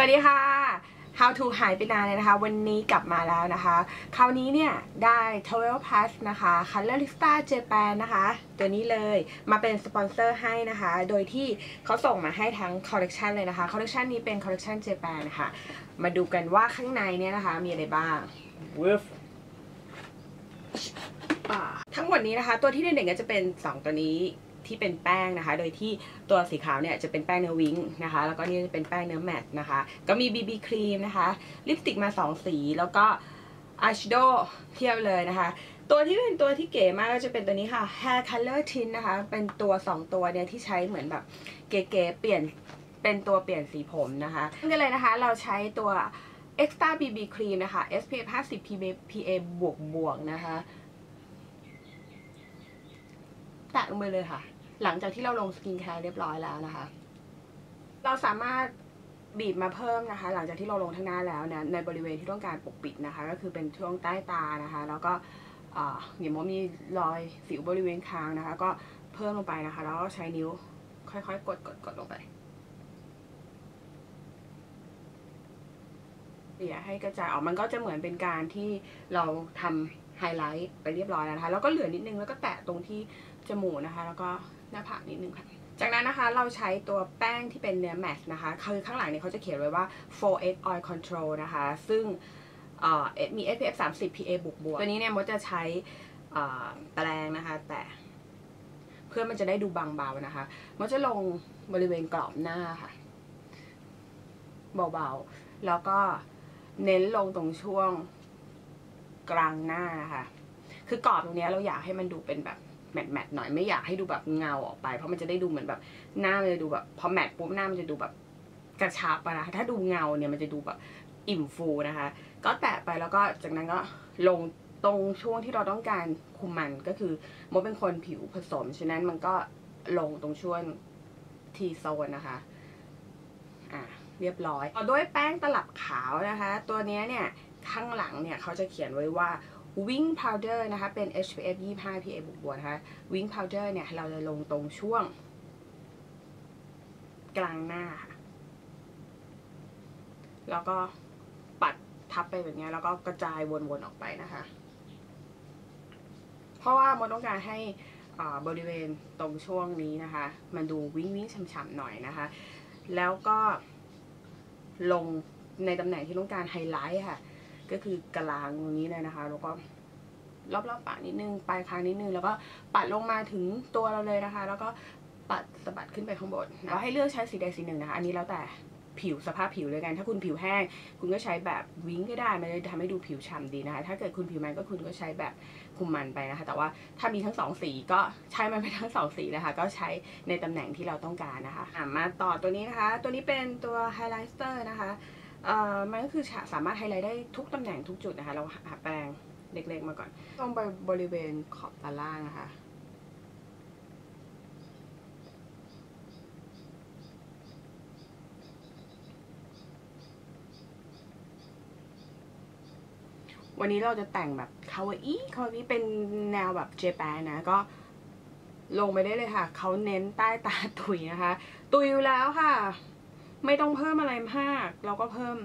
สวัสดีค่ะ How to หายไปนานเลยนะคะ วันนี้กลับมาแล้วนะคะ คราวนี้เนี่ยได้12 Plus นะคะ Colorista Japan นะคะ ตัวนี้เลยมาเป็นสปอนเซอร์ให้นะคะ โดยที่เขาส่งมาให้ทั้งคอลเลกชันเลยนะคะ คอลเลกชันนี้เป็นคอลเลกชัน Japan นะคะ มาดูกันว่าข้างในเนี่ยนะคะ มีอะไรบ้าง with อ่าทั้งหมดนี้นะคะ ตัวที่เด่นๆก็จะเป็น 2 ตัวนี้ ที่เป็นแป้งนะคะ โดยที่ตัวสีขาวเนี่ยจะเป็นแป้งเนื้อวิ้งนะคะ แล้วก็นี่จะเป็นแป้งเนื้อแมตต์นะคะ ก็มี BB ครีมนะคะ ลิปสติกมา 2 สี แล้วก็อายแชโดเทียบเลยนะคะ ตัวที่เป็นตัวที่เก๋มากก็จะเป็นตัวนี้ค่ะ Hair Color Tint นะคะ เป็นตัว 2 ตัวเนี่ยที่ใช้เหมือนแบบเก๋ๆเปลี่ยนเป็นตัวเปลี่ยนสีผมนะคะกันเลยนะคะ เราใช้ตัว Extra BB Cream นะคะ SPF 50 PA บวกบวกๆนะคะ แตะลงไปเลยค่ะ หลังจากที่เราลงสกินแคร์เรียบร้อยแล้วนะคะ เราสามารถบีบมาเพิ่มนะคะ หลังจากที่เราลงทั้งหน้าแล้วนะในบริเวณที่ต้องการปกปิดนะคะ ก็คือเป็นช่วงใต้ตานะคะ แล้วก็อ่าอย่างว่ามีรอยสิวบริเวณคางนะคะ ก็เพิ่มลงไปนะคะ แล้วก็ใช้นิ้วค่อยๆ กดกดกดลงไปเดี๋ยให้กระจายออกมันก็จะเหมือนเป็นการที่เราทำไฮไลท์ไปเรียบร้อยแล้วนะคะ แล้วก็เหลือนิดนึงแล้วก็แตะตรงที่จมูกนะคะ แล้วก็ หน้าผากนิดนึงค่ะ จากนั้นนะคะเราใช้ตัวแป้งที่เป็นเนื้อแมทนะคะคือข้างหลังเนี่ยเขาจะเขียนไว้ว่า 4S Oil Control นะคะ ซึ่งมี SPF 30 PA บวกบวกตัวนี้เนี่ยมดจะใช้แปรงนะคะ แต่เพื่อมันจะได้ดูบางเบานะคะมดจะลงบริเวณกรอบหน้าค่ะ เบาๆ แล้วก็เน้นลงตรงช่วงกลางหน้าค่ะ คือกรอบตรงนี้เราอยากให้มันดูเป็นแบบ แมทแมทๆหน่อยไม่อยากให้ดูแบบเงาออกไป เพราะมันจะได้ดูเหมือนแบบหน้ามันจะดูแบบพอแมทปุ๊บหน้ามันจะดูแบบกระชับนะคะถ้าดูเงาเนี่ยมันจะดูแบบอิ่มฟูนะคะ ก็แตะไปแล้วก็จากนั้นก็ลงตรงช่วงที่เราต้องการคุมมันก็คือมดเป็นคนผิวผสมฉะนั้นมันก็ลงตรงช่วงทีโซนนะคะอะเรียบร้อยต่อด้วยแป้งตลับขาวนะคะ ตัวเนี้ยเนี่ยข้างหลังเนี่ยเขาจะเขียนไว้ว่า wing powder นะคะเป็น SPF 25 PA บวกบวกนะคะ wing powder เนี่ยเราจะลงตรงช่วง กลางหน้าค่ะแล้วก็ปัดทับไปแบบนี้แล้วก็กระจายวนๆออกไปนะคะ เพราะว่าโมต้องการให้อ่าบริเวณตรงช่วงนี้นะคะ มันดูวิ้งวิ้งฉ่ำๆหน่อยนะคะ แล้วก็ลงในตำแหน่งที่ต้องการไฮไลท์ค่ะ ก็คือกลางตรงนี้เลยนะคะ แล้วก็รอบๆปากนิดนึงปลายคางนิดนึง แล้วก็ปัดลงมาถึงตัวเราเลยนะคะ แล้วก็ปัดสะบัดขึ้นไปข้างบนแล้วให้เลือกใช้สีใดสีหนึ่งนะคะ อันนี้แล้วแต่ผิวสภาพผิวเลยกัน ถ้าคุณผิวแห้ง คุณก็ใช้แบบวิ้งก็ได้ มันจะทำให้ดูผิวฉ่ำดีนะคะ ถ้าเกิดคุณผิวมันก็คุณก็ใช้แบบคุมมันไปนะคะ แต่ว่าถ้ามีทั้งสองสีก็ใช้มันไปทั้งสองสีนะคะ ก็ใช้ในตำแหน่งที่เราต้องการนะคะอะมาต่อตัวนี้นะคะ ตัวนี้เป็นตัวไฮไลท์เตอร์นะคะ มันก็คือสามารถไฮไลท์ได้ทุกตำแหน่งทุกจุดนะคะ เราหาแปรงเล็กๆมาก่อนตรงบริเวณขอบตาล่างนะคะวันนี้เราจะแต่งแบบคาวาอิคาวาอิเป็นแนวแบบเจแปนนะ ก็ลงไปได้เลยค่ะ เขาเน้นใต้ตาตุยนะคะ ตุยอยู่แล้วค่ะ ไม่ต้องเพิ่มอะไรมาก เราก็เพิ่ม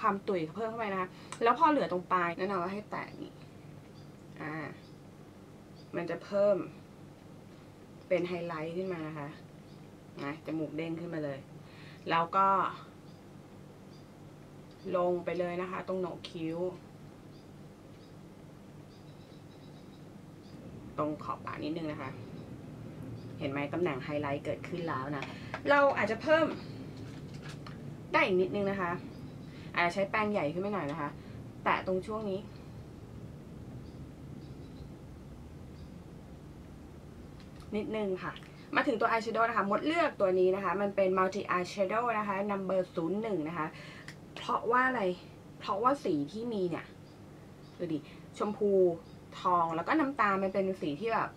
ความตุ๋ยเพิ่มเข้าไปนะคะแล้วพอเหลือตรงปลายแนะนำว่าให้แตะนี่อ่า มันจะเพิ่ม เป็นไฮไลท์ขึ้นมานะคะนะจมูกเด้งขึ้นมาเลย แล้วก็ ลงไปเลยนะคะ ตรงโหนกคิ้ว ตรงขอบปากนิดนึงนะคะ เห็นไหมตำแหน่งไฮไลท์เกิดขึ้นแล้วนะ เราอาจจะเพิ่ม ได้อีกนิดนึงนะคะ อาจจะใช้แป้งใหญ่ขึ้นไปหน่อยนะคะ แตะตรงช่วงนี้ นิดนึงค่ะ มาถึงตัวอายแชโดว์นะคะมดเลือกตัวนี้นะคะ มันเป็น multi eyeshadow นะคะ number 01 นะคะ เพราะว่าอะไร เพราะว่าสีที่มีเนี่ย ดูดิ ชมพูทองแล้วก็น้ำตาลมันเป็นสีที่แบบ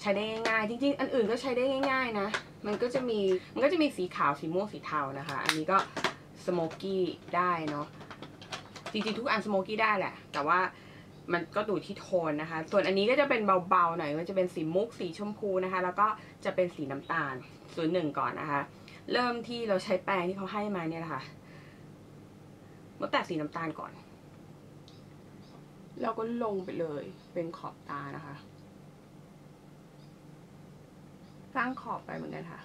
ใช้ได้ง่ายๆจริงๆ อันอื่นก็ใช้ได้ง่าย ๆ นะ มันก็จะมีมันก็จะมีสีขาวสีม่วงสีเทานะคะ อันนี้ก็สโมกี้ได้เนาะจริงๆ ทุกอันสโมกี้ได้แหละ แต่ว่ามันก็ดูที่โทนนะคะ ส่วนอันนี้ก็จะเป็นเบาๆหน่อยมันจะเป็นสีมุกสีชมพูนะคะ แล้วก็จะเป็นสีน้ำตาลส่วนหนึ่งก่อนนะคะ เริ่มที่เราใช้แปรงที่เขาให้มาเนี่ยแหละค่ะมาแตะสีน้ำตาลก่อนเราก็ลงไปเลยเป็นขอบตานะคะ สร้างขอบไปเหมือนกันค่ะ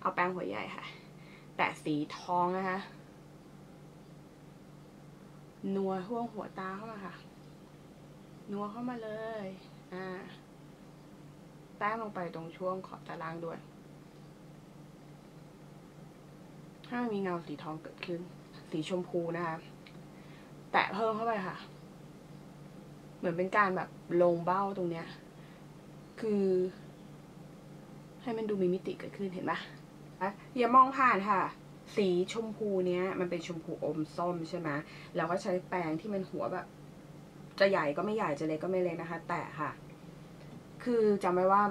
เอาแป้งหัวใหญ่ค่ะ แตะสีทองนะคะนัวห่วงหัวตาเข้ามาค่ะ นัวเข้ามาเลย อ่า แต้มลงไปตรงช่วงขอบตาล่างด้วย ถ้ามีเงาสีทองเกิดขึ้น สีชมพูนะคะ แตะเพิ่มเข้าไปค่ะ เหมือนเป็นการแบบลงเบ้าตรงเนี้ย คือ ให้มันดูมีมิติเกิดขึ้นเห็นปะอะอย่ามองผ่านค่ะ สีชมพูเนี้ย มันเป็นชมพูอมส้มใช่ไหมแล้วก็ใช้แปรงที่มันหัวแบบ จะใหญ่ก็ไม่ใหญ่จะเล็กก็ไม่เล็กนะคะ แต่ค่ะ คือจำไว้ว่า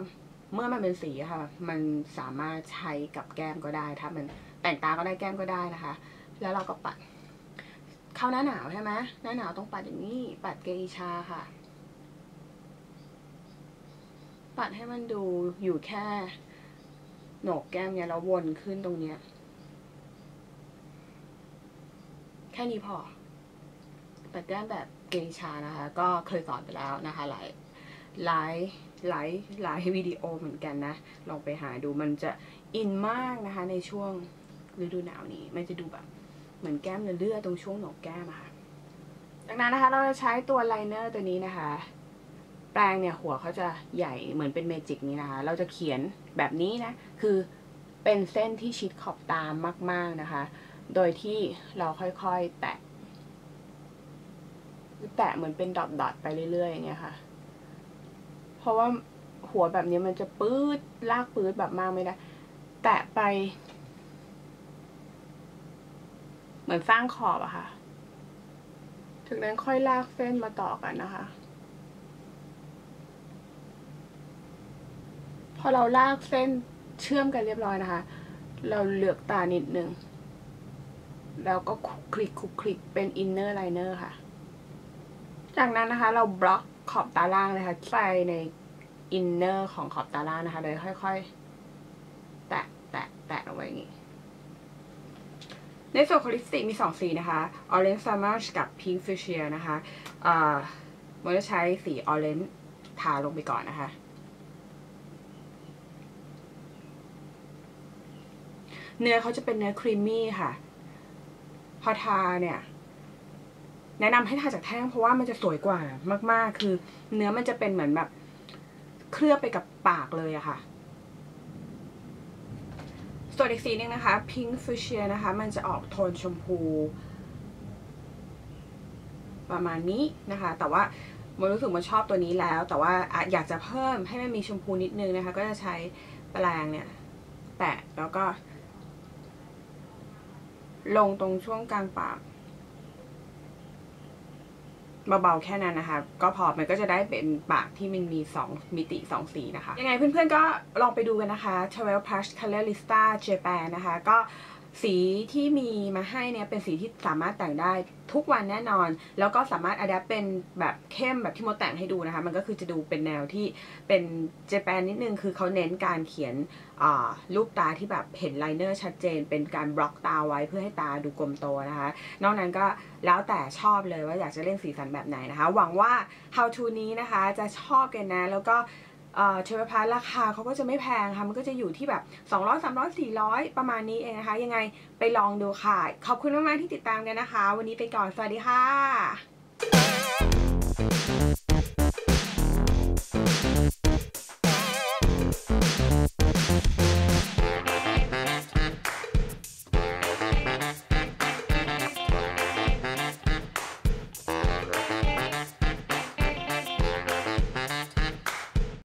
เมื่อมันเป็นสีค่ะ มันสามารถใช้กับแก้มก็ได้ ถ้ามันแต่งตาก็ได้แก้มก็ได้นะคะ แล้วเราก็ปัด เข้าหน้าหนาวใช่ไหมหน้าหนาวต้องปัดอย่างนี้ ปัดเกอิชาค่ะ ปัดให้มันดูอยู่แค่โหนกแก้มเนี่ยแล้ววนขึ้นตรงเนี้ย แค่นี้พอ ปัดแก้มแบบเกอิชานะคะ ก็เคยสอนไปแล้วนะคะ หลายหลายหลายหลายวิดีโอเหมือนกันนะ ลองไปหาดูมันจะอินมากนะคะในช่วงฤดูหนาวนี้ มันจะดูแบบ เหมือนแก้มเลือดตรงช่วงโหนกแก้มค่ะจากนั้นนะคะเราจะใช้ตัวไลเนอร์ตัวนี้นะคะ แปรงเนี่ยหัวเขาจะใหญ่เหมือนเป็นเมจิกนี้นะคะ เราจะเขียนแบบนี้นะ คือเป็นเส้นที่ชิดขอบตามมาก ๆนะคะ โดยที่เราค่อยๆแตะแตะเหมือนเป็นดอทๆไปเรื่อยๆอย่างเงี้ยค่ะ เพราะว่าหัวแบบนี้มันจะปื๊ดลากปื๊ดแบบมากไม่ได้ แตะไป เหมือนสร้างขอบอะค่ะถึงนั้นค่อยลากเส้นมาต่อกันนะคะ พอเราลากเส้นเชื่อมกันเรียบร้อยนะคะ เราเลือกตานิดนึง แล้วก็คลุกคลิกคลุกคลิกเป็นอินเนอร์ไลเนอร์ค่ะ จากนั้นนะคะ เราบล็อกขอบตาล่างเลยค่ะใส่ในอินเนอร์ของขอบตาล่างนะคะโดยค่อย ๆ แตะแตะแตะลงไปอย่างนี้ ในส่วนของลิปสติกมีสองสีนะคะ Orange Samage กับ Pink Fuchsia นะคะเอ่อมันจะใช้สี Orange ทาลงไปก่อนนะคะ เนื้อเขาจะเป็นเนื้อครีมมี่ค่ะ พอทาเนี่ยแนะนำให้ทาจากแท่งเพราะว่ามันจะสวยกว่ามาก ๆ คือ เนื้อมันจะเป็นเหมือนแบบเคลือบไปกับปากเลยอะค่ะ ส่วนอีกสีหนึงนะคะ Pink Fuchsia นะคะ มันจะออกโทนชมพู ประมาณนี้นะคะ แต่ว่ามันรู้สึกมันชอบตัวนี้แล้ว แต่ว่าอะอยากจะเพิ่มให้มันมีชมพูนิดนึงนะคะ ก็จะใช้แปรงเนี่ย แตะแล้วก็ ลงตรงช่วงกลางปาก เบาๆแค่นั้นนะคะ ก็พอมันก็จะได้เป็นปากที่มันมี 2 มิติ 2 สีนะคะ ยังไงเพื่อนๆก็ลองไปดูกันนะคะ Travel Plus Color Lista Japan นะคะ ก็ สีที่มีมาให้เนี่ยเป็นสีที่สามารถแต่งได้ทุกวันแน่นอน แล้วก็สามารถอัดแอปเป็นแบบเข้มแบบที่มดแต่งให้ดูนะคะ มันก็คือจะดูเป็นแนวที่เป็นเจแปนนิดนึง คือเขาเน้นการเขียนรูปตาที่แบบเห็นไลเนอร์ชัดเจน เป็นการบล็อกตาไว้เพื่อให้ตาดูกลมโตนะคะ นอกนั้นก็แล้วแต่ชอบเลยว่าอยากจะเล่นสีสันแบบไหนนะคะ หวังว่า How to นี้นะคะจะชอบกันนะ แล้วก็ เทเวพาร์ราคาเขาก็จะไม่แพงค่ะ มันก็จะอยู่ที่แบบ 200 300 400 ประมาณนี้เองนะคะ ยังไงไปลองดูค่ะ ขอบคุณมากๆที่ติดตามกันนะคะ วันนี้ไปก่อน สวัสดีค่ะ